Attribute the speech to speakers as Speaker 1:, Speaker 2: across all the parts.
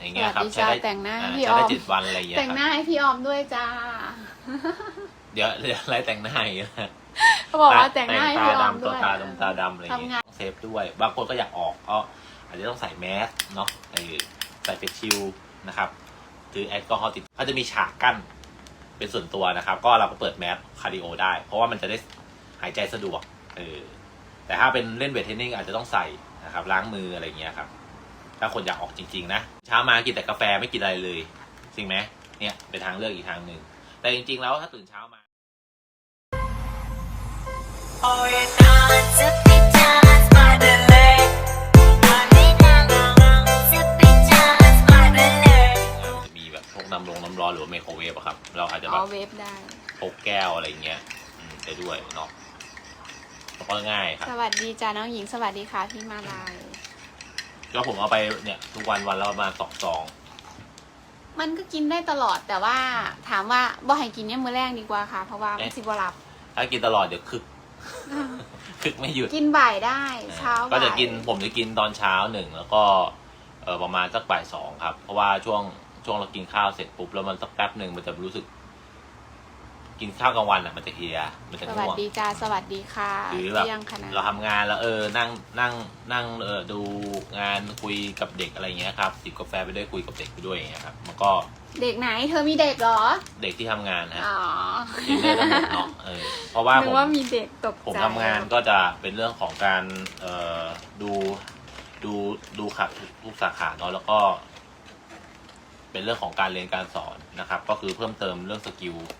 Speaker 1: อย่างเงี้ยครับ
Speaker 2: สวัสดีจ้า
Speaker 1: ได้
Speaker 2: แต่งหน้าให้
Speaker 1: อ่
Speaker 2: พี่
Speaker 1: ใช้ได้
Speaker 2: ออม
Speaker 1: เจ็ดวันอะไรอย่างเงี้ย
Speaker 2: แต่ง
Speaker 1: ครับ
Speaker 2: หน้าให้พี่ออมด้วยจ้า
Speaker 1: เดี๋ยวเดี๋ยวอะไรแต่งหน้าอีกนะ
Speaker 2: เขาบอกว่าแต่งหน้าให้
Speaker 1: ตา
Speaker 2: พี่ออม
Speaker 1: ดำ
Speaker 2: ด้
Speaker 1: ตัว
Speaker 2: วย
Speaker 1: ตาดำตาดำอะไรอย่างเงี้
Speaker 2: ทำงายน
Speaker 1: ต้องเซฟด้วย บางคนก็อยากออกก็อาจจะต้องใส่แมสเนาะเออใส่เฟซชิลนะครับถือแอลกอฮอล์ติดเขาจะมีฉากกั้นเป็นส่วนตัวนะครับ ก็เราก็เปิดแมสคาร์ดิโอได้ เพราะว่ามันจะได้หายใจสะดวกเออแต่ถ้าเป็นเล่นเวทเทรนนิ่งอาจจะต้องใส่นะครับล้างมืออะไรอย่างเงี้ยครับ ถ้าคนอยากออกจริง ๆ นะ เช้ามากินแต่กาแฟไม่กินอะไรเลยจริงไหมเนี่ยเป็นทางเลือกอีกทางหนึ่งแต่จริง ๆ แล้วถ้าตื่นเช้ามา จะมีแบบพวกน้ำลงน้ำร้อนหรือว่าไมโครเวฟอะครับ เราอาจจะแบ
Speaker 2: เอา
Speaker 1: บ
Speaker 2: เวฟได้
Speaker 1: พกแก้วอะไรอย่างเงี้ยอืมได้ด้วยเนาะแล้วก็ง่ายครับ
Speaker 2: สวัสดีจ้าน้องหญิง สวัสดีค่ะพี่มาลาย
Speaker 1: ก็ผมเอาไปเนี่ยทุกวันวันละประมาณสองซอง
Speaker 2: มันก็กินได้ตลอดแต่ว่าถามว่าบ่ให้กินเนี่ยมื้อแรกดีกว่าค่ะ เพราะว่ามันสิบ่หลับ
Speaker 1: ถ้ากินตลอดเดี๋ยวคึก คึกไม่หยุด
Speaker 2: กินบ่ายได้เช้า
Speaker 1: ก็
Speaker 2: บ่าย
Speaker 1: จะกินผมจะกินตอนเช้าหนึ่งแล้วก็เออประมาณสักบ่ายสองครับ เพราะว่าช่วงช่วงเรากินข้าวเสร็จปุ๊บแล้วมันสักแป๊บหนึ่งมันจะรู้สึก กินข้าวกลางวันอะมันจะเพลียมันจะ
Speaker 2: สวัส
Speaker 1: ง่วง
Speaker 2: ดีจ้าสวัสดีค่ะ
Speaker 1: หรือแบบ
Speaker 2: เที่ยงคณะ
Speaker 1: เราทำงานแล้วเออนั่งนั่งนั่งเออดูงานคุยกับเด็กอะไรอย่างเงี้ยครับจิบกาแฟไปด้วยคุยกับเด็กไปด้วยอย่างเงี้ยครับมันก็
Speaker 2: เด็กไหน เธอมีเด็กเหรอ
Speaker 1: เด็กที่ทำงานฮะ
Speaker 2: อ๋อ
Speaker 1: กินได้กันหมดเนาะเออเพราะว่า
Speaker 2: นึ
Speaker 1: ผ
Speaker 2: ก
Speaker 1: ม
Speaker 2: ว่ามีเด็กตกใจ
Speaker 1: ผมทำงานก็จะเป็นเรื่องของการเอ่อดูดูดูขัดทุกสาขาเนาะแล้วก็ เป็นเรื่องของการเรียนการสอนนะครับ ก็คือเพิ่มเติมเรื่องสกิลเอ่อ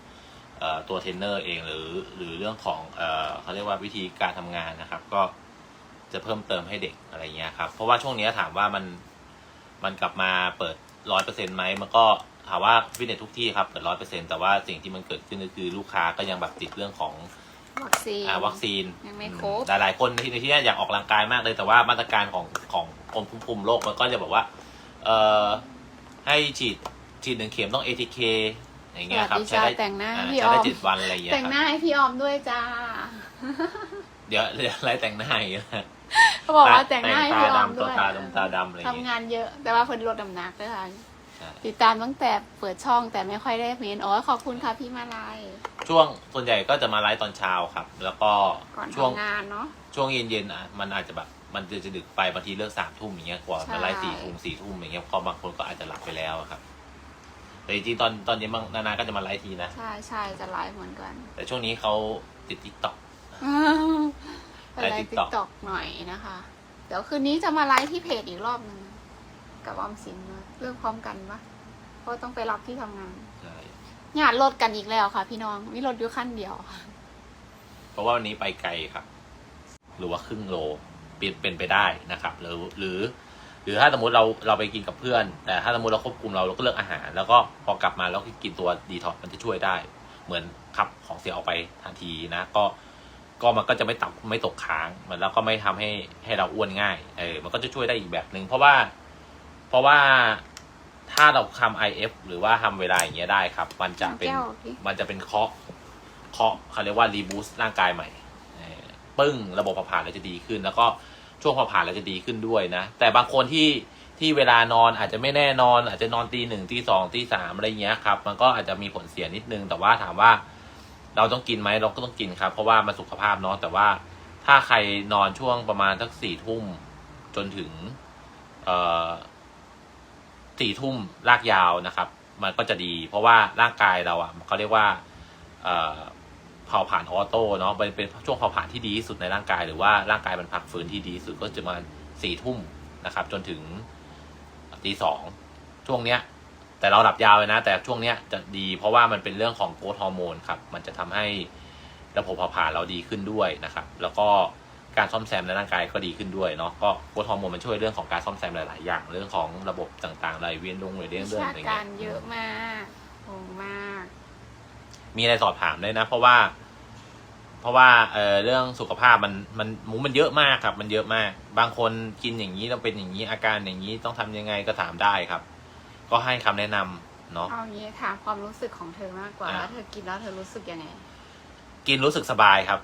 Speaker 1: ตัวเทรนเนอร์เองหรือหรือเรื่องของเอ่อเขาเรียกว่าวิธีการทำงานนะครับ ก็จะเพิ่มเติมให้เด็กอะไรเงี้ยครับ เพราะว่าช่วงนี้ถามว่ามันมันกลับมาเปิดร้อยเปอร์เซ็นต์ไหมมันก็ถามว่าฟิตเนสทุกที่ครับเปิดร้อยเปอร์เซ็นต์แต่ว่าสิ่งที่มันเกิดขึ้นก็คือลูกค้าก็ยังแบบติดเรื่องของ
Speaker 2: วัคซีน
Speaker 1: อ่าวัคซีน
Speaker 2: ยังไม่ครบ
Speaker 1: หลายหลายๆคนในที่ในที่เนี้ยอยากออกกำลังกายมากเลยแต่ว่ามาตรการของของกรมควบคุมโรคมันก็จะบอกว่าเอ่อให้ฉีดฉีดหนึ่งเข็มต้อง ATK อย่างเงี้ยครับ
Speaker 2: สวัสดี
Speaker 1: ใช้ได้
Speaker 2: จ้าแต่งหน้าให้
Speaker 1: อ่า
Speaker 2: พี่
Speaker 1: ใช้
Speaker 2: ออ
Speaker 1: ได้
Speaker 2: ม
Speaker 1: เจ็ดวันอะไรอย่างเงี้ย
Speaker 2: แต่งหน้า
Speaker 1: ครับ
Speaker 2: ให้พี่ออมด้วยจ้า
Speaker 1: เดี๋ยวเดี๋ยวอะไรแต่งหน้าอีกนะ
Speaker 2: เขาบอกว่าแต่งหน้าให้พี่ออม
Speaker 1: ตาดำตัว
Speaker 2: ด้วย
Speaker 1: ตาดำตาดำอะไรอย่าง
Speaker 2: ทำ
Speaker 1: เงี้ย
Speaker 2: งานเยอะ แต่ว่าเพิ่นลดน้ำหนักด้วยค่ะ
Speaker 1: ใช่
Speaker 2: ติดตามตั้งแต่เปิดช่องแต่ไม่ค่อยได้เมนอ๋อขอบคุณค่ะพี่มาลาย
Speaker 1: ช่วงส่วนใหญ่ก็จะมาไลฟ์ตอนเช้าครับ แล้วก็
Speaker 2: ก่อน
Speaker 1: ช่วง
Speaker 2: ทำงานเนาะ
Speaker 1: ช่วงเย็นๆอะมันอาจจะแบบมันจะจะดึกไปบางทีเลิกสามทุ่มอย่างเงี้ยกว่า
Speaker 2: ใช่
Speaker 1: มาไลฟ์สี่ทุ่มสี่ทุ่มอย่างเงี้ยก็บางคนก็อาจจะหลับไปแล้วอะครับ แต่จริงๆตอนตอนเย็นบางนานาก็จะมาไลฟ์ทีนะ
Speaker 2: ใช่ใช่จะไลฟ์เหมือนกัน
Speaker 1: แต่ช่วงนี้เขาติดติ๊กต็อก
Speaker 2: ไปไลฟ์
Speaker 1: ไลฟ์
Speaker 2: ติ๊ก
Speaker 1: TikTok
Speaker 2: ต็อกหน่อยนะคะ เดี๋ยวคืนนี้จะมาไลฟ์ที่เพจอีกรอบหนึงกับออมสินนะเลือกพร้อมกันปะเพราะต้องไปรับที่ทำงาน
Speaker 1: ใช่
Speaker 2: งานรถกันอีกแล้วค่ะ พี่น้องมีรถอยู่ขั้นเดียว
Speaker 1: เพราะว่าวันนี้ไปไกลครับ หรือว่าครึ่งโลเปลี่ยนเป็นไปได้นะครับ หรือหรือ หรือถ้าสมมติเราเราไปกินกับเพื่อน แต่ถ้าสมมติเราควบคุมเราเราก็เลือกอาหาร แล้วก็พอกลับมาแล้วก็กินตัวดีท็อกมันจะช่วยได้ เหมือนขับของเสียออกไปทันทีนะ ก็ก็มันก็จะไม่ตับไม่ตกค้างมันแล้วก็ไม่ทำให้ให้เราอ้วนง่ายเออมันก็จะช่วยได้อีกแบบหนึ่งเพราะว่า เพราะว่าถ้าเราทำ IF หรือว่าทำเวลาอย่างเงี้ยได้ครับ มันจะเป็น
Speaker 2: แก้วดิ
Speaker 1: มันจะเป็นเคาะเคาะเขาเรียกว่ารีบูสต์ร่างกายใหม่เออปึ้งระบบเผาผลาญเราจะดีขึ้น แล้วก็ ช่วงเผาผลาญเราจะดีขึ้นด้วยนะ แต่บางคนที่ที่เวลานอนอาจจะไม่แน่นอน อาจจะนอนตีหนึ่งตีสองตีสามอะไรเงี้ยครับ มันก็อาจจะมีผลเสียนิดนึง แต่ว่าถามว่าเราต้องกินไหมเราก็ต้องกินครับ เพราะว่ามันสุขภาพเนาะแต่ว่าถ้าใครนอนช่วงประมาณสักสี่ทุ่มจนถึงเออสี่ทุ่มลากยาวนะครับ มันก็จะดี เพราะว่าร่างกายเราอะเขาเรียกว่า เอ่อเผาผ่านออโต้เนาะเป็นเป็นช่วงเผาผ่านที่ดีที่สุดในร่างกาย หรือว่าร่างกายมันพักฟื้นที่ดีที่สุดก็จะมาสี่ทุ่มนะครับ จนถึงตีสองช่วงเนี้ย แต่เราหลับยาวเลยนะ แต่ช่วงเนี้ยจะดีเพราะว่ามันเป็นเรื่องของโกรทฮอร์โมนครับ มันจะทำให้ระบบเผาผลาญเราดีขึ้นด้วยนะครับ แล้วก็การซ่อมแซมในร่างกายก็ดีขึ้นด้วยเนาะก็โกรทฮอร์โมนมันช่วยเรื่องของการซ่อมแซมหลาย ๆ อย่าง เรื่องของระบบต่างๆไหลเวียนลงไหลเวียน
Speaker 2: วิ
Speaker 1: เลือด
Speaker 2: ชา
Speaker 1: อะไร
Speaker 2: กา
Speaker 1: เงี้
Speaker 2: ร
Speaker 1: ย
Speaker 2: เยอะมากโหงมาก
Speaker 1: มีอะไรสอบถามได้นะ เพราะว่า เพราะว่าเออเรื่องสุขภาพมันมันหมูมันเยอะมากครับ มันเยอะมาก บางคนกินอย่างนี้ต้องเป็นอย่างนี้อาการอย่างนี้ต้องทำยังไงก็ถามได้ครับ ก็ให้คำแนะนำเนาะ
Speaker 2: เอางี้ถามความรู้สึกของเธอมากกว่า
Speaker 1: อะ
Speaker 2: ว่าเธอกินแล้วเธอรู้สึกยังไง
Speaker 1: กินรู้สึกสบายครับ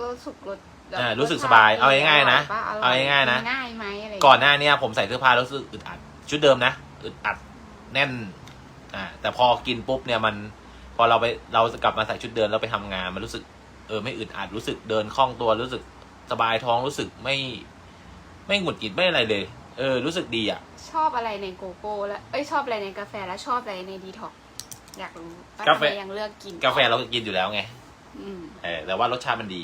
Speaker 2: รู้สึกรสแบบ
Speaker 1: อ่ารู้สึกสบายเอาง่ายๆนะ
Speaker 2: ร่
Speaker 1: เอาง่ายๆนะ
Speaker 2: ง่ายไหมอะไร
Speaker 1: ก่อนหน้าเนี้ยผมใส่เสื้อผ้าแล้วรู้สึกอึดอัดชุดเดิมนะอึดอัดแน่นอ่าแต่พอกินปุ๊บเนี่ยมัน พอเราไปเรากลับมาใส่ชุดเดิมแล้วไปทำงานมันรู้สึก เออไม่อึดอัดรู้สึกเดินคล่องตัวรู้สึกสบายท้องรู้สึกไม่ไม่หงุดหงิดไม่อะไรเลย เออ รู้สึกดีอะ
Speaker 2: ชอบอะไรในโกโก้แล้วเอ้ยชอบอะไรในกาแฟแล้วชอบอะไรในดีท็อกอยากรู้ว่ากา
Speaker 1: แฟ
Speaker 2: ทำไมยังเลือกกิน
Speaker 1: กาแฟเราก็กินอยู่แล้วไง
Speaker 2: อืม
Speaker 1: เออแต่ว่ารสชาติมันดี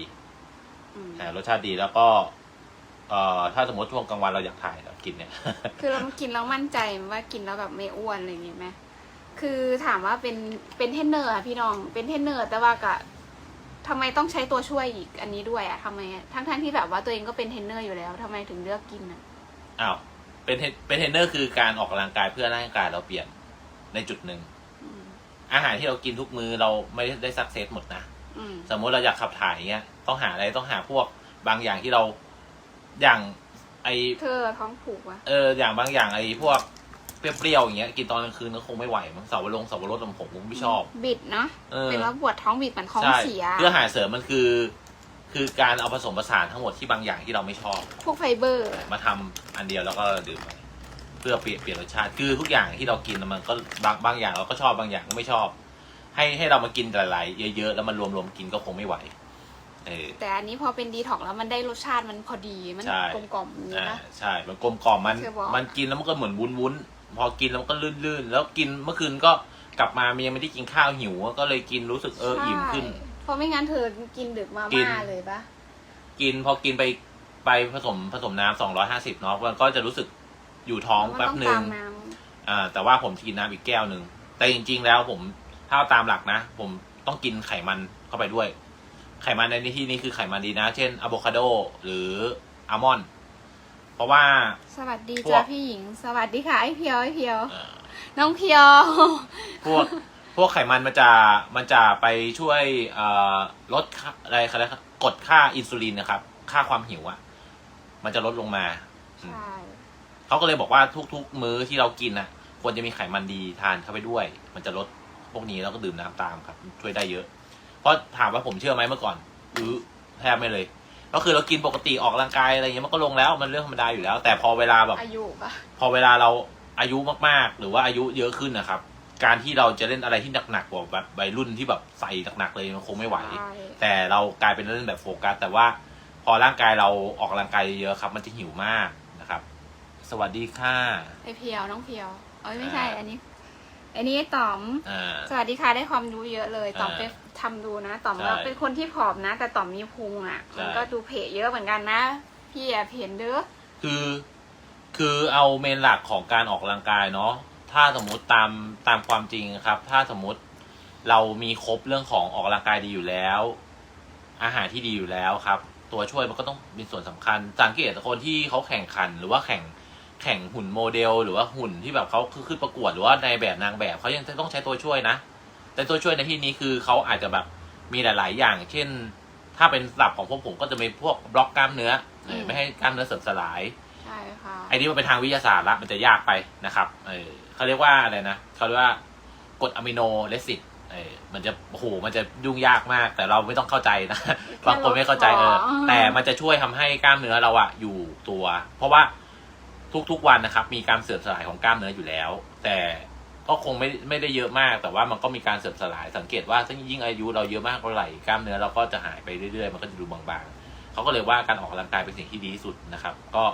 Speaker 2: อืม
Speaker 1: อ่ารสชาติดีแล้วก็ เอ่อถ้าสมมติช่วงกลางวันเราอยากถ่ายเรากินเนี่ย
Speaker 2: คือเรากินแล้วมั่นใจว่ากินแล้วแบบไม่อ้วนอะไรอย่างเงี้ยไหมคือถามว่าเป็นเป็นเทรนเนอร์อะพี่น้องเป็นเทรนเนอร์แต่ว่ากะ ทำไมต้องใช้ตัวช่วยอีกอันนี้ด้วยอะทำไมอะทั้งทั้งๆที่แบบว่าตัวเองก็เป็นเทรนเนอร์อยู่แล้วทำไมถึงเลือกกินอะ
Speaker 1: อ้าวเป็นเทรนเป็นเทรนเนอร์คือการออกกำลังกายเพื่อร่างกายเราเปลี่ยนในจุดหนึ่ง
Speaker 2: อืม
Speaker 1: อาหารที่เรากินทุกมื้อเราไม่ได้สักเซสหมดนะ
Speaker 2: อืม
Speaker 1: สมมติเราอยากขับถ่ายเงี้ยต้องหาอะไรต้องหาพวกบางอย่างที่เราอย่างไอ
Speaker 2: เธอท้องผูกวะ
Speaker 1: เอออย่างบางอย่างไอพวก เปรี้ยวๆอย่างเงี้ยกินตอนกลางคืนก็คงไม่ไหวมั้งเสาวลงเสาวรสผมผมไม่ชอบ
Speaker 2: บิดเนาะ
Speaker 1: เออ
Speaker 2: เป็นว่าปวดท้องบิดเหมือนท้อง
Speaker 1: ใช่
Speaker 2: เสีย
Speaker 1: เพื่อหาเสริมมันคือ คือการเอาผสมผสานทั้งหมดที่บางอย่างที่เราไม่ชอบ
Speaker 2: พวกไฟเบอร์
Speaker 1: มาทำอันเดียวแล้วก็ดื่มไปเพื่อเปลี่ยนเปลี่ยนรสชาติคือทุกอย่างที่เรากินมันก็บางบางอย่างเราก็ชอบบางอย่างก็ไม่ชอบ ให้ให้เรามากินหลายๆเยอะๆแล้วมันรวมๆกินก็คงไม่ไหวเออ
Speaker 2: แต่อันนี้พอเป็นดีท็อกแล้วมันได้รสชาติมันพอดีมัน
Speaker 1: ใช่
Speaker 2: กลมกล่อมๆอย่างนี้
Speaker 1: อ่า
Speaker 2: นะ
Speaker 1: ใช่ มันกลมกล่อมมัน
Speaker 2: เชื่อบอก
Speaker 1: มันกินแล้วมันก็เหมือนวุ้นวุ้นๆ พอกินแล้วมันก็ลื่นๆ แล้วกินเมื่อคืนก็กลับมามันยังไม่ได้กินข้าวหิวก็เลยกินรู้สึกเอออิ่มขึ้น
Speaker 2: ใช่เพราะไม่งั้นเธอกินดึกมา
Speaker 1: กิน
Speaker 2: ม่าเลยปะ
Speaker 1: กินพอกินไปไปผสมผสมน้ำสองร้อยห้าสิบเนาะมันก็จะรู้สึกอยู่ท้อง
Speaker 2: มัน
Speaker 1: แป๊บ
Speaker 2: ต้อง
Speaker 1: หนึ่
Speaker 2: ตางมน้
Speaker 1: อ่าแต่ว่าผมกินน้ำอีกแก้วหนึ่งแต่จริง ๆ แล้วผมถ้าเอาตามหลักนะ ผมต้องกินไขมันเข้าไปด้วย ไขมันในที่นี้คือไขมันดีนะ เช่นอะโวคาโดหรืออัลมอนด์เพ ราะว่าำ
Speaker 2: สวัสดี
Speaker 1: พว
Speaker 2: จ้าก พี่หญิง สวัสดีค่ะไอเพียวไอเพียว
Speaker 1: เอ่อ
Speaker 2: น้องเพียว
Speaker 1: พวก พวกไขมันมันจะมันจะไปช่วยเอ่อลดค่าอะไรเขาเรียกกดค่าอินซูลินนะครับ ค่าความหิวอะ่ะมันจะลดลงมา
Speaker 2: ใช่
Speaker 1: เขาก็เลยบอกว่าทุก ๆ มื้อที่เรากินน่ะควรจะมีไขมันดีทานเข้าไปด้วย มันจะลดพวกนี้แล้วก็ดื่มน้ำตามครับ ช่วยได้เยอะ เพราะถามว่าผมเชื่อไหมเมื่อก่อนหรือแทบไม่เลย ก็คือเรากินปกติออกกำลังกายอะไรเงี้ยมันก็ลงแล้วมันเรื่องธรรมดาอยู่แล้ว แต่พอเวลาแบบ
Speaker 2: อายุปะ
Speaker 1: พอเวลาเราอายุมากๆ หรือว่าอายุเยอะขึ้นนะครับ การที่เราจะเล่นอะไรที่หนักๆกว่าแบบวัยรุ่นที่แบบใส่หนักๆเลยมันคงไม่ไหว
Speaker 2: ใช่
Speaker 1: แต่เรากลายเป็นเล่นแบบโฟกัส แต่ว่าพอร่างกายเราออกกำลังกายเยอะๆครับ มันจะหิวมากนะครับ สวัสดีค่ะ
Speaker 2: ไอเพียวน้องเพียว เอ้ยไม่ใช่
Speaker 1: อ่า
Speaker 2: อันนี้ อันนี้ต๋อม
Speaker 1: อ่า
Speaker 2: สวัสดีค่ะได้ความรู้เยอะเลยต๋อม
Speaker 1: อ่า
Speaker 2: ไปทำดูนะต๋อม
Speaker 1: ใช่
Speaker 2: ว่าเป็นคนที่ผอมนะ แต่ต๋อมมีพุงอะ
Speaker 1: ใช่
Speaker 2: มันก็ดูเพเยอะเหมือนกันนะ พี่แอบเห็นเด้อ
Speaker 1: คือคือเอาเมนหลักของการออกกำลังกายเนาะถ้าสมมุติตามตามความจริงครับ ถ้าสมมุติเรามีครบเรื่องของออกกำลังกายดีอยู่แล้ว อาหารที่ดีอยู่แล้วครับ ตัวช่วยมันก็ต้องมีส่วนสำคัญสังเกตคนที่เขาแข่งขันหรือว่าแข่ง แข่งหุ่นโมเดล หรือว่าหุ่นที่แบบเขาคือขึ้นประกวดหรือว่าในแบบนางแบบเขายังต้องใช้ตัวช่วยนะ แต่ตัวช่วยในที่นี้คือเขาอาจจะแบบมีหลาย ๆ อย่าง เช่น ถ้าเป็นศัพท์ของพวกผมก็จะมีพวกบล็อกกล้ามเนื้อเออไม่ให้กล้ามเนื้อเสื่อมสลาย
Speaker 2: ใช่ค่ะ
Speaker 1: ไอ้นี่มันเป็นทางวิทยาศาสตร์ละมันจะยากไปนะครับ เออเขาเรียกว่าอะไรนะเขาเรียกว่ากรดอะมิโนเลสิตเออมันจะโอ้โหมันจะยุ่งยากมาก แต่เราไม่ต้องเข้าใจนะบางคนไม่เข้าใจเออแต่มันจะช่วยทำให้กล้ามเนื้อเราอะอยู่ตัว เพราะว่า ทุกๆวันนะครับ มีการเสื่อมสลายของกล้ามเนื้ออยู่แล้ว แต่ก็คงไม่ไม่ได้เยอะมาก แต่ว่ามันก็มีการเสื่อมสลาย สังเกตว่าถ้ายิ่งอายุเราเยอะมากเท่าไหร่กล้ามเนื้อเราก็จะหายไปเรื่อยๆ มันก็จะดูบางๆเขาก็เลยว่าการออกกำลังกายเป็นสิ่งที่ดีที่สุดนะครับ ก็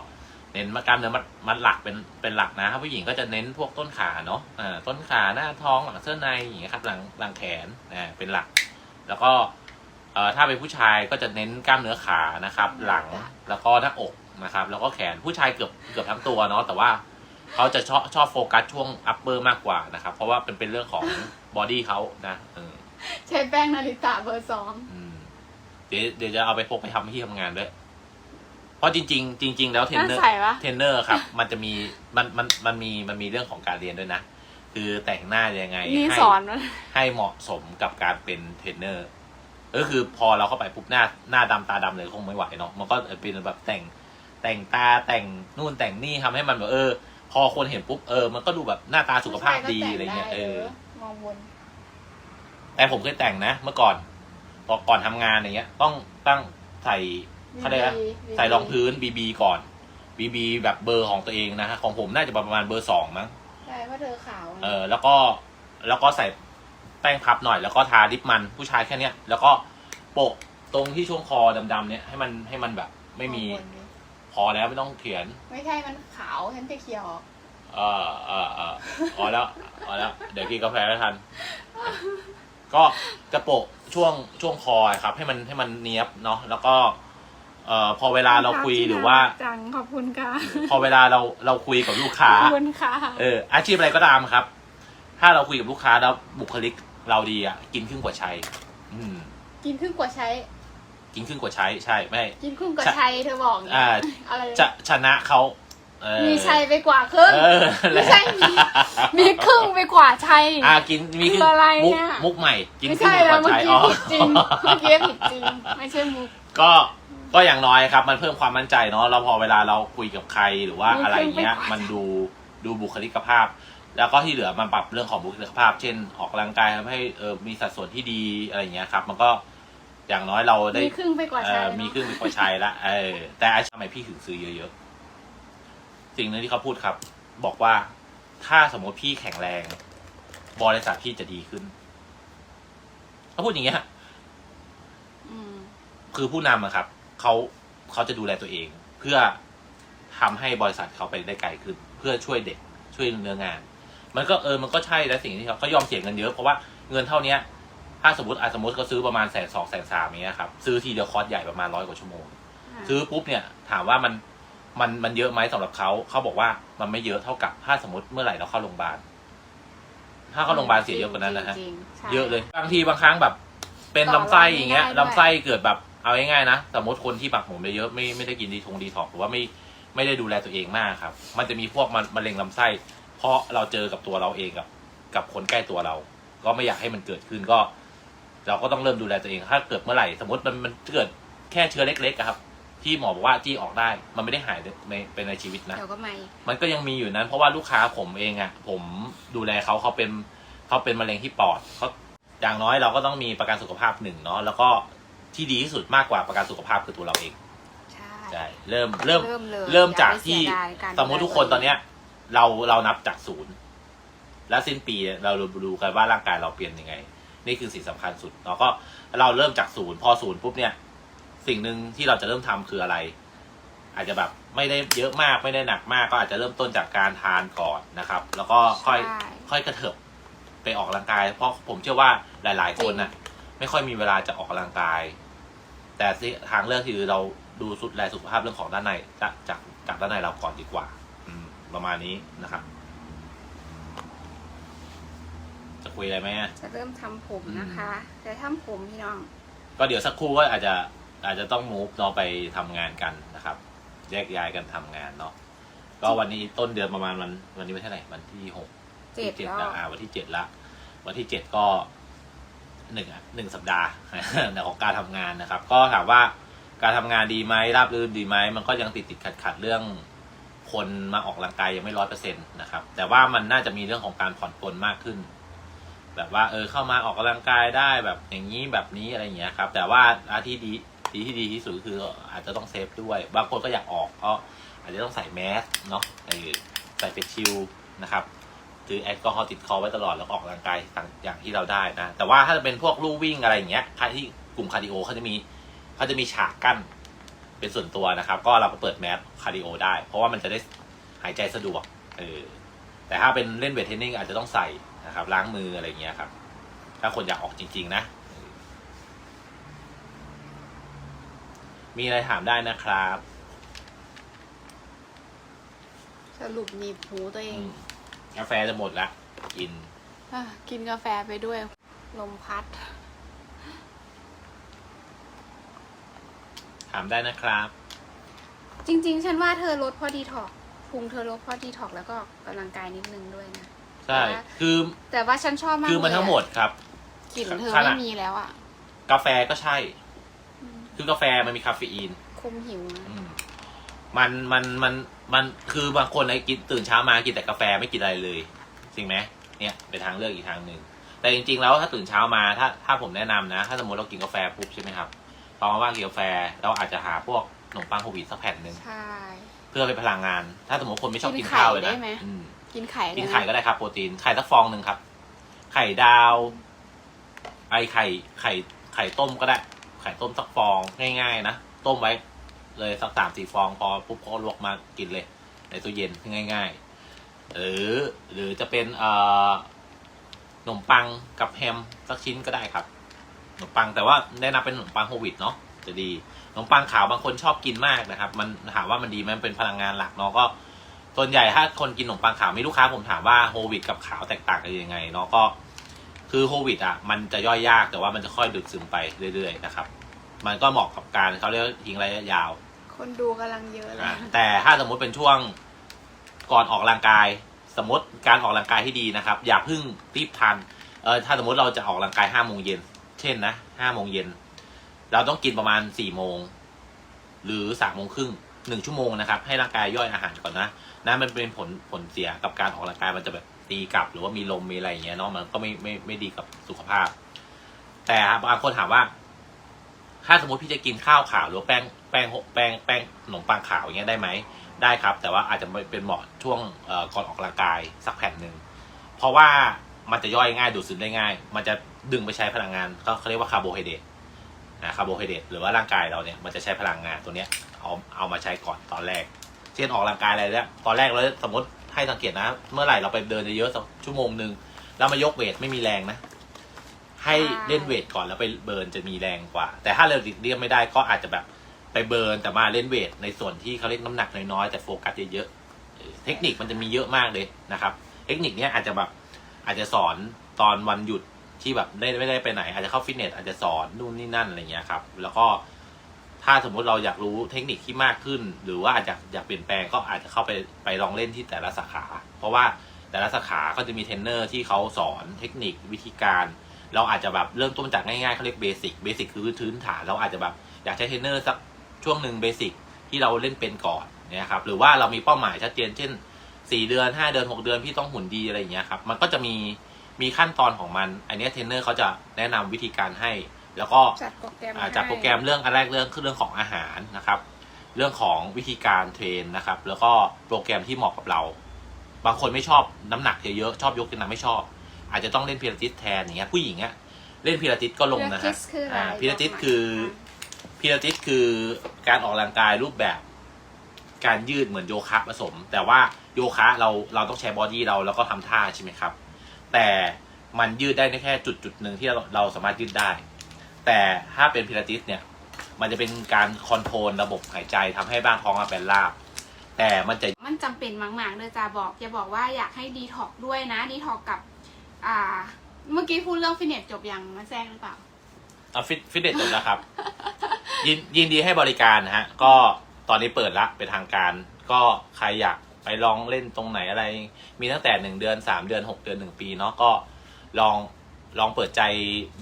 Speaker 1: เน้นกล้ามเนื้อมัดมัดหลักเป็นเป็นหลักนะครับผู้หญิงก็จะเน้นพวกต้นขาเนาะอ่าต้นขาหน้าท้องหลังเสื้อในอย่างเงี้ยครับหลังหลังแขนอ่าเป็นหลัก แล้วก็เอ่อถ้าเป็นผู้ชายก็จะเน้นกล้ามเนื้อขานะครับ หลังแล้วก็หน้าอก นะครับ แล้วก็แขนผู้ชายเกือบเกือบทั้งตัวเนาะแต่ว่าเขาจะชอบชอบโฟกัสช่วงอัปเปอร์มากกว่านะครับ เพราะว่าเป็นเป็นเรื่องของบอดี้เขานะเออ
Speaker 2: ใช้แป้งนาริตะเบอร์สอง
Speaker 1: อืมเดี๋ยวเดี๋ยวจะเอาไปพกไปทำที่ทำงานด้วย เพราะจริง ๆ จริง ๆ แล้วเทรน
Speaker 2: น่า
Speaker 1: เนอร์
Speaker 2: ใส่ปะ
Speaker 1: เทรนเนอร์ครับ มันจะมีมันมันมันมีมันมีเรื่องของการเรียนด้วยนะ คือแต่งหน้ายังไง
Speaker 2: นี่
Speaker 1: ให้
Speaker 2: สอนมัน
Speaker 1: ให้เหมาะสมกับการเป็นเทรนเนอร์ ก็คือพอเราเข้าไปปุ๊บหน้าหน้าดำตาดำเลยคงไม่ไหวเนาะมันก็เป็นแบบแต่ง แต่งตาแต่งนู่นแต่งนี่ทำให้มันแบบเออ พอคนเห็นปุ๊บเออ มันก็ดูแบบหน้าตาสุขภาพดีอะไรเงี้ยเออ
Speaker 2: มองบน
Speaker 1: แต่ผมเคยแต่งนะ เมื่อก่อนก่อนก่อนทำงานอย่างเงี้ย ต้องตั้งใส่เขาเรียกว่า
Speaker 2: BB
Speaker 1: ใส่รองพื้นบีบีก่อนพบีบีแบบเบอร์ของตัวเองนะฮะของผมน่าจะประมาณเบอร์สองมั้ง
Speaker 2: ใช่เพราะเธอขาว
Speaker 1: เออแล้วก็แล้วก็ใส่แป้งพับหน่อย แล้วก็ทาลิปมันผู้ชายแค่เนี้ยแล้วก็โปะตรงที่ช่วงคอดำๆเนี่ยให้มันให้มันแบบไม่มี
Speaker 2: ข้างบนดิ
Speaker 1: พอแล้วไม่ต้องเขียน
Speaker 2: ไม่ใช่มันขาวฉันจะเคลียร์ออก
Speaker 1: เออเออเออพอแล้วพอแล้ว เดี๋ยวกินกาแฟไม่ทัน ก็จะโปะช่วงช่วงคอครับ ให้มันให้มันเนี้ยบเนาะแล้วก็ เอ่อพอเวลาเราคุยหรือว่า
Speaker 2: จังขอบคุณค่ะ
Speaker 1: พอเวลาเราเราคุยกับลูกค้า
Speaker 2: ขอบคุณค่ะ
Speaker 1: เอออาชีพอะไรก็ตามครับ ถ้าเราคุยกับลูกค้าแล้วบุคลิกเราดีอะ กินครึ่งกว่าใช้ อืม
Speaker 2: กินครึ่งกว่าใช้
Speaker 1: กินครึ่งกว่าใช้ใช่ไม่
Speaker 2: กินครึ่งกว่าใช้เธอบอกอย่าง
Speaker 1: อ่า
Speaker 2: เงี้ยอะไร
Speaker 1: จะชนะเขาเออ
Speaker 2: มีชัยไปกว่าครึ่ง
Speaker 1: เออ
Speaker 2: ไม่ใช่มี มีครึ่งไปกว่าชัย
Speaker 1: อ่ากินมีครึ่ง
Speaker 2: คืออะไร
Speaker 1: มุก
Speaker 2: เนี่ย
Speaker 1: มุกใหม่ กิน
Speaker 2: ไม่
Speaker 1: ครึ่ง
Speaker 2: ใช่
Speaker 1: ก
Speaker 2: แล้ว
Speaker 1: ว่า
Speaker 2: เมื่อ
Speaker 1: ใช้
Speaker 2: กี้
Speaker 1: อ๋อ
Speaker 2: ผิดจริง เมื่อกี้ผิดจริง ไม่ใช่มุก
Speaker 1: ก็ก็อย่างน้อยครับ มันเพิ่มความมั่นใจเนาะเราพอเวลาเราคุยกับใครหรือว่า
Speaker 2: มี
Speaker 1: อะไรเงี้ย
Speaker 2: เครื่องไปกว่า
Speaker 1: มันดูดูบุคลิกภาพ แล้วก็ที่เหลือมันปรับเรื่องของบุคลิกภาพ เช่น ออกกำลังกายทำให้เออมีสัดส่วนที่ดีอะไรเงี้ยครับ มันก็ อย่างน้อยเราได้
Speaker 2: มีครึ่งไปกว่า
Speaker 1: เอ
Speaker 2: ชัย
Speaker 1: อ
Speaker 2: เนอะ
Speaker 1: มีครึ่งมีกว่าชัยละเออแต่อาชีพทำไมพี่ถึงซื้อเยอะๆ สิ่งหนึงที่เขาพูดครับ บอกว่าถ้าสมมติพี่แข็งแรง บริษัทพี่จะดีขึ้นเขาพูดอย่างเงี้ย
Speaker 2: อืม
Speaker 1: คือผู้นำอะครับเขาเขาจะดูแลตัวเอง เพื่อทำให้บริษัทเขาไปได้ไกลขึ้น เพื่อช่วยเด็กช่วยเนื้องาน มันก็เออมันก็ใช่และสิ่งที่เขาเขายอมเสียเงินเยอะเพราะว่าเงินเท่าเนี้ย ถ้าสมมติอะสมมติเขาซื้อประมาณแสนสองแสนสามอย่างเงี้ยครับซื้อทีเดียวคอร์สใหญ่ประมาณร้อยกว่าชั่วโมง ซื้อปุ๊บเนี่ยถามว่ามันมันมันเยอะไหมสำหรับเขาเขาบอกว่ามันไม่เยอะเท่ากับถ้าสมมติเมื่อไหร่เราเข้าโรงพยาบาลถ้าเข้าโรงพยาบาลเสียเยอะกว่านั้นนะฮะ
Speaker 2: จริงๆใช่
Speaker 1: เยอะเลยบางทีบางครั้งแบบ เป็น
Speaker 2: ต่อ
Speaker 1: ลำไส้อย่างเงี้ย
Speaker 2: รองไม่ได้ด้วย
Speaker 1: ลำไส้เกิดแบบเอาง่ายๆนะสมมติคนที่ปักหมุมเยอะๆไม่ไม่ได้กินดีทงดีถอกหรือว่าไม่ไม่ได้ดูแลตัวเองมากครับ มันจะมีพวกมันมะเร็งลำไส้ เพราะเราเจอกับตัวเราเองกับ กับคนใกล้ตัวเรา ก็ไม่อยากให้มันเกิดขึ้นก็ เราก็ต้องเริ่มดูแลตัวเองถ้าเกิดเมื่อไหร่สมมติมันมันเกิดแค่เชื้อเล็กๆอะครับ ที่หมอบอกว่าจี้ออกได้ มันไม่ได้หายในไปในชีวิตนะ
Speaker 2: เดี๋ยวก็มาอีก
Speaker 1: มันก็ยังมีอยู่นั้นเพราะว่าลูกค้าผมเองอะ่ะผมดูแลเขาเขาเป็นเขาเป็นมะเร็งที่ปอดเขาอย่างน้อยเราก็ต้องมีประกันสุขภาพหนึ่งเนาะแล้วก็ที่ดีที่สุดมากกว่าประกันสุขภาพคือตัวเราเอง
Speaker 2: ใช่
Speaker 1: ใช่เริ่มเริ่ม
Speaker 2: เริ่มเลย
Speaker 1: เริ่มจาก
Speaker 2: อย่ไป
Speaker 1: ที่
Speaker 2: เสียดายาร
Speaker 1: สมมติทุกคนตอนเนี้ย เราเรานับจากศูนย์ และสิ้นปีเราดูกันว่าร่างกายเราเปลี่ยนยังไง นี่คือสิ่งสำคัญสุดเราก็เราเริ่มจากศูนย์พอศูนย์ปุ๊บเนี่ย สิ่งหนึ่งที่เราจะเริ่มทำคืออะไร อาจจะแบบไม่ได้เยอะมากไม่ได้หนักมากก็อาจจะเริ่มต้นจากการทานก่อนนะครับ แล้วก็ค่อย
Speaker 2: ใช่
Speaker 1: ค่อยกระเถิบไปออกกำลังกาย เพราะผมเชื่อว่าหลาย ๆ คนน่ะ ไม่ค่อยมีเวลาจะออกกำลังกาย แต่ที่ทางเลือกคือเราดูสุดแลสุขภาพเรื่องของด้านในจากจากจากด้านในเราก่อนดีกว่า อืม ประมาณนี้นะครับ จะ คุยอะไรไหมอะ
Speaker 2: จะเริ่มทำผมนะคะจะทำผมพี่น้อง
Speaker 1: ก็เดี๋ยวสักครู่ก็อาจจะอาจจะต้องมูฟเนาะไปทำงานกันนะครับ แยกย้ายกันทำงานเนาะก็วันนี้ต้นเดือนประมาณวันวันนี้วันที่เท่าไหร่วันที่หก
Speaker 2: เจ็ด
Speaker 1: ที่
Speaker 2: แล้ว
Speaker 1: ละอ่าวันที่เจ็ดละ วันที่เจ็ดก็หนึ่งอะหนึ่งสัปดาห์ ในของการทำงานนะครับ ก็ถามว่าการทำงานดีไหมราบรื่นดีไหมมันก็ยังติดติดขัดขัดๆเรื่อง คนมาออกกำลังกายยังไม่ร้อยเปอร์เซ็นต์นะครับ แต่ว่ามันน่าจะมีเรื่องของการผ่อนปลนมากขึ้น แบบว่าเออเข้ามาออกกำลังกายได้แบบอย่างนี้แบบนี้อะไรอย่างเงี้ยครับ แต่ว่าอาที่ดีดีที่ดีที่สุดคืออาจจะต้องเซฟด้วย บางคนก็อยากออกก็อาจจะต้องใส่แมสเนาะเออใส่เฟซชิลนะครับถือแอลกอฮอล์ติดคอไว้ตลอดแล้วออกกำลังกายต่างอย่างที่เราได้นะ แต่ว่าถ้าจะเป็นพวกลู่วิ่งอะไรอย่างเงี้ยใครที่กลุ่มคาร์ดิโอเขาจะมีเขาจะมีฉากกั้นเป็นส่วนตัวนะครับ ก็เราก็เปิดแมสคาร์ดิโอได้ เพราะว่ามันจะได้หายใจสะดวกเออแต่ถ้าเป็นเล่นเวทเทรนนิ่งอาจจะต้องใส่ นะครับ ล้างมืออะไรอย่างเงี้ยครับ ถ้าคนอยากออกจริง ๆ นะ มีอะไรถามได้นะครับ
Speaker 2: สรุปหนีบหูตัวเอ
Speaker 1: อื
Speaker 2: ง
Speaker 1: มกาแฟจะหมดละกิน
Speaker 2: อะกินกาแฟไปด้วย ลมพัด
Speaker 1: ถามได้นะครับ
Speaker 2: จริง ๆ ฉันว่าเธอลดเพอดีถอกพุงเธอลดเพอดีถอกแล้วก็ออกกำลังกายนิดนึงด้วยนะ
Speaker 1: ใช่คือ
Speaker 2: แต่ว่าฉันชอบมาก
Speaker 1: คือมันทั้งหมดครับ
Speaker 2: กลิ่นเธอ
Speaker 1: ขนาด
Speaker 2: ไม่มีแล้วอะ
Speaker 1: กาแฟก็ใช่
Speaker 2: อืม
Speaker 1: คือกาแฟมันมีคาเฟอีน
Speaker 2: คุมหิวนะ
Speaker 1: อืมมันมันมันมันคือบางคนไอ้กินตื่นเช้ามากินแต่กาแฟไม่กินอะไรเลยจริงไหมเนี่ยเป็นทางเลือกอีกทางหนึ่งแต่จริงๆแล้วถ้าตื่นเช้ามาถ้าถ้าผมแนะนำนะ ถ้าสมมติเรากินกาแฟปุ๊บใช่ไหมครับตอนว่างกินกาแฟเราอาจจะหาพวกขนมปังโฮลวีตสักแผ่นหนึ่ง
Speaker 2: ใช่
Speaker 1: เพื่อเป็นพลังงาน ถ้าสมมติคนไม่ชอบ
Speaker 2: กิ
Speaker 1: กิน
Speaker 2: นไข่
Speaker 1: ข้าวเลย
Speaker 2: ได้
Speaker 1: นะ
Speaker 2: ไหม
Speaker 1: อืม
Speaker 2: กินไข่
Speaker 1: กินไข่ก็ได้ครับโปรตีนไข่สักฟองหนึ่งครับ ไข่ดาว ไอไข่ไข่ไข่ต้มก็ได้ ไข่ต้มสักฟองง่าย ๆ นะ ต้มไว้ เลยสักสามสี่ฟองพอปุ๊บก็ลวกมากินเลย ในตู้เย็นง่าย ๆ หรือหรือจะเป็นเอ่อขนมปังกับแฮมสักชิ้นก็ได้ครับขนมปังแต่ว่าแนะนำเป็นขนมปังโฮวิตเนาะจะดีขนมปังขาวบางคนชอบกินมากนะครับ มันถามว่ามันดีไหมมันเป็นพลังงานหลักเนาะก็ ส่วนใหญ่ถ้าคนกินขนมปังขาวมีลูกค้าผมถามว่าโฮลวิตกับขาวแตกต่างกันยังไงเนาะก็คือโฮลวิตอะมันจะย่อยยากแต่ว่ามันจะค่อยดูดซึมไปเรื่อยๆนะครับ มันก็เหมาะกับการเขาเรียกว่าทิ้งระยะยาว
Speaker 2: คนดูกำลังเยอะเลย
Speaker 1: อะแต่ถ้าสมมุติเป็นช่วงก่อนออกกำลังกาย สมมติการออกกำลังกายที่ดีนะครับ อย่าเพิ่งรีบทานเออถ้าสมมติเราจะออกกำลังกายห้าโมงเย็นเช่นนะห้าโมงเย็นเราต้องกินประมาณสี่โมงหรือสามโมงครึ่ง หนึ่งชั่วโมงนะครับ ให้ร่างกายย่อยอาหารก่อนนะนะมันเป็นผลผลเสียกับการออกกำลังกายมันจะแบบตีกลับ หรือว่ามีลมมีอะไรอย่างเงี้ยเนาะมันก็ไม่ไม่ไม่ดีกับสุขภาพ แต่บางคนถามว่า ถ้าสมมติพี่จะกินข้าวขาวหรือแป้งแป้งแป้งแป้งขนมปังขาวอย่างเงี้ยได้ไหมได้ครับ แต่ว่าอาจจะไม่เป็นเหมาะช่วงก่อนออกกำลังกายสักแผ่นหนึ่งเพราะว่ามันจะย่อยง่ายดูดซึมได้ง่าย มันจะดึงไปใช้พลังงานเขาเขาเรียกว่าคาร์โบไฮเดรตนะคาร์โบไฮเดรตหรือว่าร่างกายเราเนี่ยมันจะใช้พลังงานตัวเนี้ย เอาเอามาใช้ก่อนตอนแรก เช่นออกกำลังกายอะไรเนี่ยตอนแรกเราสมมติให้สังเกตนะ เมื่อไหร่เราไปเดินเยอะๆสักชั่วโมงหนึ่งแล้วมายกเวทไม่มีแรงนะ ให้เล่นเวทก่อนแล้วไปเบิร์นจะมีแรงกว่า แต่ถ้าเราหลีกเลี่ยงไม่ได้ก็อาจจะแบบไปเบิร์นแต่มาเล่นเวทในส่วนที่เขาเล่นน้ำหนักน้อยๆแต่โฟกัสเยอะๆเออเทคนิคมันจะมีเยอะมากเลยนะครับ เทคนิคเนี้ยอาจจะแบบอาจจะสอนตอนวันหยุดที่แบบได้ไม่ได้ไปไหน อาจจะเข้าฟิตเนสอาจจะสอนนู่นนี่นั่นอะไรเงี้ยครับแล้วก็ ถ้าสมมุติเราอยากรู้เทคนิคที่มากขึ้น หรือว่าอาจจะอยากเปลี่ยนแปลงก็อาจจะเข้าไปไปลองเล่นที่แต่ละสาขา เพราะว่าแต่ละสาขาก็จะมีเทรนเนอร์ที่เขาสอนเทคนิควิธีการ เราอาจจะแบบเริ่มต้นจากง่ายๆเขาเรียกเบสิกเบสิกคือพื้นฐานเราอาจจะแบบอยากใช้เทรนเนอร์สักช่วงหนึ่งเบสิกที่เราเล่นเป็นก่อนนี่ยครับหรือว่าเรามีเป้าหมายชัดเจนเช่นสี่เดือนห้าเดือนหกเดือนพี่ต้องหุ่นดีอะไรอย่างเงี้ยครับมันก็จะมีมีขั้นตอนของมัน อันเนี้ยเทรนเนอร์เขาจะแนะนำวิธีการให้ แล้วก็
Speaker 2: จัดโปรแกรม
Speaker 1: อ่าจัดโปรแกรมเรื่องอันแรกเรื่องคือเรื่องของอาหารนะครับ เรื่องของวิธีการเทรนนะครับ แล้วก็โปรแกรมที่เหมาะกับเรา บางคนไม่ชอบน้ำหนักเยอะๆชอบยกน้ำหนักไม่ชอบ อาจจะต้องเล่นพิลาทิสแทนอย่างเงี้ยผู้หญิงอะเล่นพิลาทิสก็ลงนะ
Speaker 2: พิ
Speaker 1: ฮะ
Speaker 2: ลาทิสคืออะไร
Speaker 1: อ่าพิลาทิสคือพิลาทิสคือการออกกำลังกายรูปแบบการยืดเหมือนโยคะผสม แต่ว่าโยคะเราเราต้องใช้บอดี้เราแล้วก็ทำท่าใช่ไหมครับ แต่มันยืดได้แค่จุดจุดๆหนึ่งที่เราเราสามารถยืดได้ แต่ถ้าเป็นพิลาทิสเนี่ย มันจะเป็นการคอนโทรลระบบหายใจทำให้บ้านท้องเราเป็นราบ แต่มันจะ
Speaker 2: มันจำเป็นมากๆเลยจะบอกจะบอกว่าอยากให้ดีท็อกด้วยนะดีท็อกกับ อ่า เมื่อกี้พูดเรื่องฟิตเนสจบยังมาแซงหรือเปล่า
Speaker 1: เอาฟิตฟิตเนสจบแล้วครับ ยินยินดีให้บริการนะฮะ ก็ตอนนี้เปิดละเป็นทางการ ก็ใครอยากไปลองเล่นตรงไหนอะไร มีตั้งแต่หนึ่งเดือนสามเดือนหกเดือนหนึ่งปีเนาะก็ลอง ลองเปิดใจ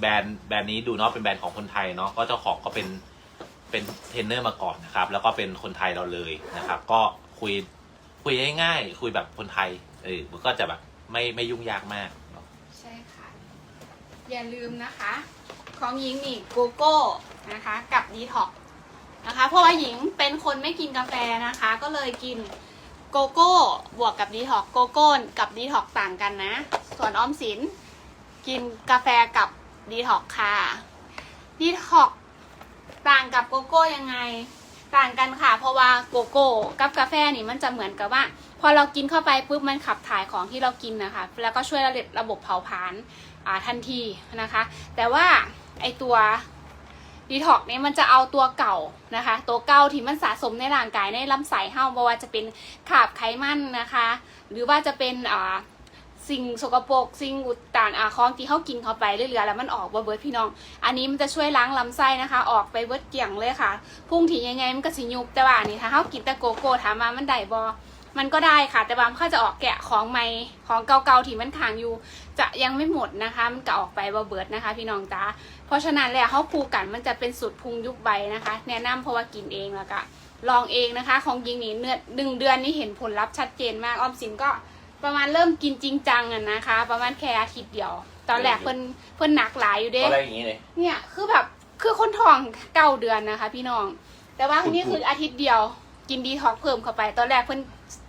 Speaker 1: แบรนด์แบรนด์นี้ดูเนาะเป็นแบรนด์ของคนไทยเนาะก็เจ้าของก็เป็นเป็นเทรนเนอร์มาก่อนนะครับ แล้วก็เป็นคนไทยเราเลยนะครับ ก็คุยคุยง่ายๆคุยแบบคนไทยเออมันก็จะแบบไม่ไม่ยุ่งยากมากเนาะ
Speaker 2: ใช่ค่ะ อย่าลืมนะคะ ของหญิงนี่โกโก้นะคะ กับดีท็อกนะคะ เพราะว่าหญิงเป็นคนไม่กินกาแฟนะคะ ก็เลยกินโกโก้บวกกับดีท็อกโกโก้กับดีท็อกต่างกันนะ ส่วนออมสิน กินกาแฟกับดีท็อกค่ะดีท็อกต่างกับโกโก้ยังไง ต่างกันค่ะ เพราะว่าโกโก้กับกาแฟนี่มันจะเหมือนกับว่า พอเรากินเข้าไปปุ๊บมันขับถ่ายของที่เรากินนะคะ แล้วก็ช่วยระบบระบบเผาผลาญทันทีนะคะ แต่ว่าไอตัวดีท็อกเนี่ยมันจะเอาตัวเก่านะคะ ตัวเก่าที่มันสะสมในร่างกายในลำไส้เฮาไม่ว่าจะเป็นขาบไขมันนะคะ หรือว่าจะเป็นอ่า สิ่งสกปรกสิ่งอุดตันอ่าของที่เขากินเข้าไปเรื่อยๆแล้วมันออกบ่เบิดพี่น้อง อันนี้มันจะช่วยล้างลำไส้นะคะ ออกไปเบิดเกี่ยงเลยค่ะ พุ่งถี่ยังไงมันก็สิยุบแต่ว่าอันนี้ถ้าเขากินแต่โกโก้ถามว่ามันได้บอมันก็ได้ค่ะ แต่บางเขาจะออกแกะของใหม่ของเก่าๆที่มันค้างอยู่ จะยังไม่หมดนะคะ มันก็ออกไปบ่เบิดนะคะ พี่น้องจ้าเพราะฉะนั้นแล้วเขาคูกันมันจะเป็นสูตรพุงยุบใบนะคะ แนะนำเพราะว่ากินเองแล้วก็ลองเองนะคะ ของยิงนี่เนื้อหนึ่งเดือนนี้เห็นผลลัพธ์ชัดเจนมากออมสินก็ ประมาณเริ่มกินจริงจังอะนะคะ ประมาณแค่อาทิตย์เดียว ตอนแรกเพิ่นเพิ่นหนักหลายอยู่เด้
Speaker 1: ตอนแรกอย่างนี้เลย
Speaker 2: เนี่ยคือแบบคือคนท้องเก้าเดือนนะคะ พี่น้อง แต่ว่านี่คืออาทิตย์เดียวกินดีท็อกเพิ่มเข้าไป ตอนแรกเพิ่น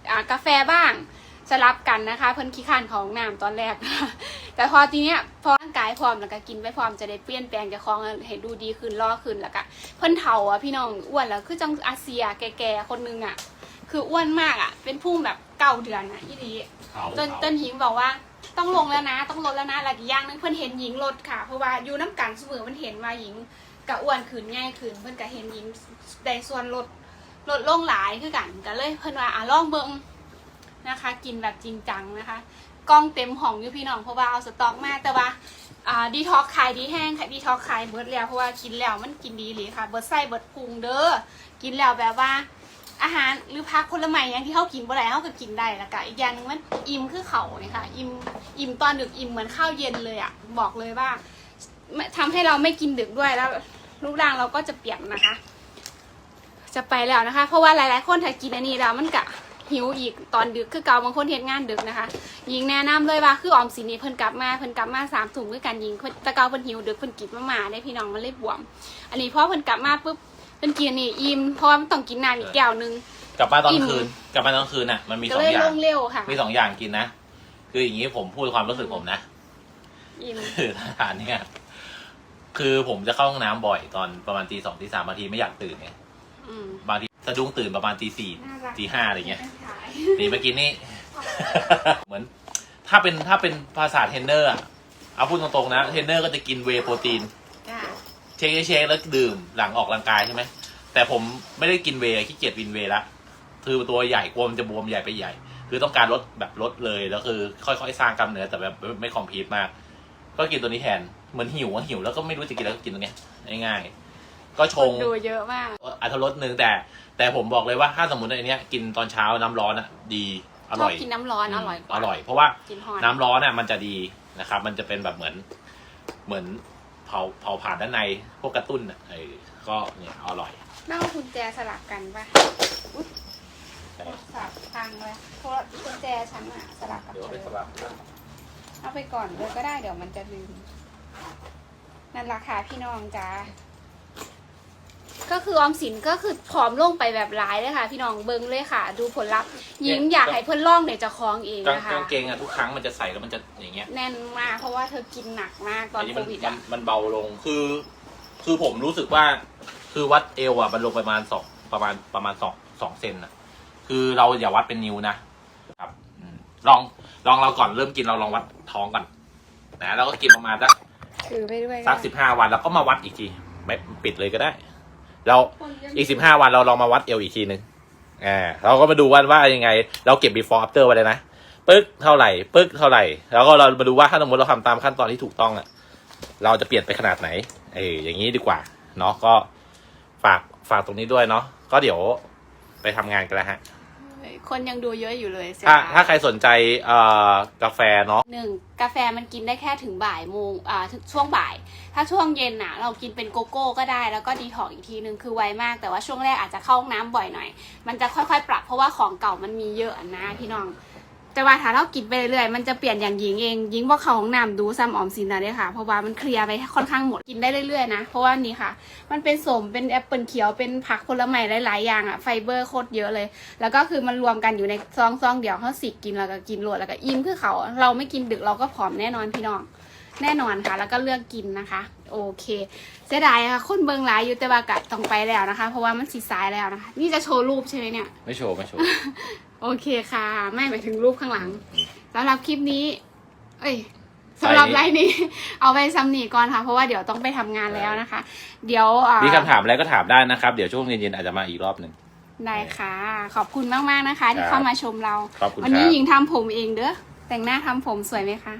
Speaker 2: อ่ากาแฟบ้างสลับกันนะคะ เพิ่นขี้ข้านของน้ำตอนแรก แต่พอทีเนี้ยพอร่างกายพร้อมแล้วก็กินไปพร้อมจะได้เปลี่ยนแปลงเจะคองให้ดูดีขึ้นล่อขึ้นแล้วก็เพิ่นเฒ่าอะพี่น้องอ้วนแล้วคือจังอาเซียแก่ๆคนนึงอะ คืออ้วนมากอะ เป็นพุ่งแบบ เก้าเดือนอะยี่ดี
Speaker 1: เขา
Speaker 2: จนจนหญิงบอกว่าต้องลงแล้วนะ ต้องลดแล้วนะหลักอย่างหนึงเพิ่นเห็นหญิงลดค่ะ เพราะว่าอยู่น้ำกันเสมอมันเห็นว่าหญิงกะอ้วนขึ้นง่ายขึ้นเพิ่นก็เห็นหญิงได้ส่วนลดลดลงหลายคือกันก็เลยเพิ่นว่าอะลองเบิ่งนะคะ กินแบบจริงจังนะคะกล้องเต็มห้องอยู่พี่น้องเพราะว่าเอาสต็อกมาแต่ว่าอ่าดีท็อกขายดีแห้งค่ะดีท็อกขายเบิดแล้วเพราะว่ากินแล้วมันกินดีเลยค่ะเบิดไส้เบิดพุงเด้อกินแล้วแบบว่า อาหารหรือพักผลไม้อย่างที่เขากินบ่ได้เขาก็กินได้แล้วก็อีกอย่างหนึงมันอิ่มคือเขาเนี่ยค่ะอิ่มอิ่มตอนดึกอิ่มเหมือนข้าวเย็นเลยอะบอกเลยว่าทำให้เราไม่กินดึกด้วยแล้วรูปร่างเราก็จะเปลี่ยนนะคะ จะไปแล้วนะคะ เพราะว่าหลายๆ คนถ้ากินอันนี้แล้วมันกะหิวอีกตอนดึกคือเก่าบางคนเฮ็ดงานดึกนะคะยิงแนะนำเลยว่าคือออมสินนี่เพิ่นกลับมาเพิ่นกลับมาสามถุงด้วยกันยิงเพิ่นแตะเกาเพิ่นหิวดึกเพิ่นกินมามาได้พี่น้องมันเลยบวม อันนี้พอเพิ่นกลับมาปุ๊บ เพิ่นกินอันนี่อิ่มเพราะว่ามันต้องกินน้ำอีกแก้วหนึง
Speaker 1: กลับบ้านตอน
Speaker 2: อิ่ม
Speaker 1: คืน กลับบ้านตอนคืนน่ะ มันมีส
Speaker 2: ก็
Speaker 1: อง
Speaker 2: เลย
Speaker 1: อย่า
Speaker 2: ล
Speaker 1: ง
Speaker 2: งเร็วค่ะ
Speaker 1: มีสองอย่างกินนะ คืออย่างนี้ผมพูดความรู้สึกผมนะ
Speaker 2: อิ่ม
Speaker 1: คือทหารเนี่ยคือผมจะเข้าห้องน้ำบ่อยตอนประมาณตีสองตีสามบางทีไม่อยากตื่นไง
Speaker 2: อืม
Speaker 1: บางทีสะดุ้งตื่นประมาณตีสี่
Speaker 2: น่ารัก
Speaker 1: ตีห้าอะไรเงี้ย
Speaker 2: ไม่ขาย
Speaker 1: นี่เมื่อกี้นี่ เหมือน ถ้าเป็นถ้าเป็นภาษาเทรนเนอร์อะเอาพูดตรงๆนะเทรนเนอร์ก็จะกินเวย์โปรตีน
Speaker 2: จ้ะ
Speaker 1: เชคเชคแล้วดื่มหลังออกกำลังกายใช่ไหมแต่ผมไม่ได้กินเวย์ขี้เกียจวินเวย์ละคือตัวใหญ่กลัวมันจะบวมใหญ่ไปใหญ่ คือต้องการลดแบบลดเลยแล้วคือ ค่อยๆสร้างกล้ามเนื้อแต่แบบไม่คอมพลีทมาก ก็กินตัวนี้แทนเหมือนหิวอะหิวแล้วก็ไม่รู้จะกินแล้วก็กินตัวเนี้ยง่ายๆก็ชง
Speaker 2: ดูเยอะมาก
Speaker 1: อัตรสหนึ่งแต่ แต่ผมบอกเลยว่าถ้าสมมติอันเนี้ยกินตอนเช้าน้ำร้อนอะดีอร่อย
Speaker 2: ชอบกินน้ำร้อนอร่อยกว่า
Speaker 1: อร่อย เพราะว่า
Speaker 2: กินฮอน
Speaker 1: น้ำร้อนอะมันจะดีนะครับ มันจะเป็นแบบเหมือนเหมือน เผาเผาผ่านด้านในพวกกระตุ้นอะเออก็เนี่ยอร่อย
Speaker 2: น่าเอากุญแจสลับกันปะอุ๊ย
Speaker 1: แต่
Speaker 2: สลับทางเลยเพราะกุญแจฉันอะสลับกับ
Speaker 1: เดี๋ยว
Speaker 2: เธ
Speaker 1: ไป
Speaker 2: อ
Speaker 1: สลับ
Speaker 2: เอาไปก่อนเลยก็ได้เดี๋ยวมันจะลืมนั่นราคาพี่น้องจ้า ก็คือออมสินก็คือผอมลงไปแบบร้ายเลยค่ะ พี่น้องเบิ้งเลยค่ะ ดูผลลัพธ์ยิ้มอยากให้เพื่อนล่องเดี๋ยวจะคล้องเอง
Speaker 1: กาง
Speaker 2: นะคะ
Speaker 1: กางเกงอะทุกครั้งมันจะใส่แล้วมันจะอย่างเงี้ย
Speaker 2: แน่นมากเพราะว่าเธอกินหนักมากตอน
Speaker 1: นี้
Speaker 2: โค
Speaker 1: มัน
Speaker 2: วิด
Speaker 1: มั
Speaker 2: อะ
Speaker 1: นมันเบาลงคือ คือผมรู้สึกว่า คือวัดเอวอะมันลงประมาณสองประมาณประมาณสองสองเซนนะคือเราอย่าวัดเป็นนิ้วนะครับอืมลองลองเราก่อนเริ่มกินเราลองวัดท้องก่อนนะแล้วก็กินประมาณสัก
Speaker 2: ถือไปด้วย
Speaker 1: สักสิบห้าวันแล้วก็มาวัดอีกทีไม่ปิดเลยก็ได้ เราอีกสิบห้าวันเราลองมาวัดเอวอีกทีหนึ่งอ่าเราก็มาดูว่าว่ายังไง เราเก็บ before after ไว้เลยนะปึ๊กเท่าไหร่ปึ๊กเท่าไหร่ แล้วก็เรามาดูว่าถ้าสมมติเราทำตามขั้นตอนที่ถูกต้องอะเราจะเปลี่ยนไปขนาดไหน เอออย่างนี้ดีกว่า เนาะก็ฝากฝากตรงนี้ด้วยเนาะก็เดี๋ยวไปทำงานกันแล้วฮะ
Speaker 2: คนยังดูเยอะอยู่เลยเสีย
Speaker 1: ถ้า
Speaker 2: ดาย
Speaker 1: ถ้าใครสนใจเอ่อกาแฟเนาะ
Speaker 2: หนึ่งกาแฟมันกินได้แค่ถึงบ่ายโมงอ่าถึงช่วงบ่าย ถ้าช่วงเย็นน่ะ เรากินเป็นโกโก้ก็ได้แล้วก็ดีท็อกอีกทีนึงคือไวมาก แต่ว่าช่วงแรกอาจจะเข้าห้องน้ำบ่อยหน่อย มันจะค่อยๆ ปรับเพราะว่าของเก่ามันมีเยอะนะพี่น้อง แต่ว่าถ้าเรากินไปเรื่อยๆ มันจะเปลี่ยนอย่างหญิงเองหญิงว่าเขาห้องน้ำดูซ้ำออมสินนะเนี่ยค่ะ เพราะว่ามันเคลียร์ไปค่อนข้างหมดกินได้เรื่อยๆนะ เพราะว่านี่ค่ะ มันเป็นสมเป็นแอปเปิลเขียวเป็นผักผลไม้หลายๆอย่างอะไฟเบอร์โคตรเยอะเลย แล้วก็คือมันรวมกันอยู่ในซองซองๆเดียวเขาสิกินแล้วก็กินรวดแล้วก็อิ่มคือเขา เราไม่กินดึกเราก็ผอมแน่นอนพี่น้อง แน่นอนค่ะ แล้วก็เลือกกินนะคะโอเคเสียดายค่ะคนเบิงหลายอยู่แต่ว่ากะต้องไปแล้วนะคะ เพราะว่ามันสีสายแล้วนะคะ นี่จะโชว์รูปใช่ไหมเนี่ย
Speaker 1: ไม่โชว์ไม่โชว์
Speaker 2: โอเคค่ะ ไม่หมายถึงรูปข้างหลังสำหรับคลิปนี้ เอ้ยสำหรับไลน์นี้ เอาไปซ้ำนีก่อนค่ะ เพราะว่าเดี๋ยวต้องไปทำงานแล้วนะคะ เดี๋ยวอ่า
Speaker 1: มีคำถามอะไรก็ถามได้นะครับ เดี๋ยวช่วงเย็นๆอาจจะมาอีกรอบหนึ่ง
Speaker 2: ได้ค่ะ ขอบคุณมากๆนะคะ ที่
Speaker 1: ครับ
Speaker 2: เข้ามาชมเรา
Speaker 1: ขอบคุณ
Speaker 2: วันนี้
Speaker 1: ครับ
Speaker 2: หญิงทำผมเองเด้อแต่งหน้าทำผมสวยไหมคะ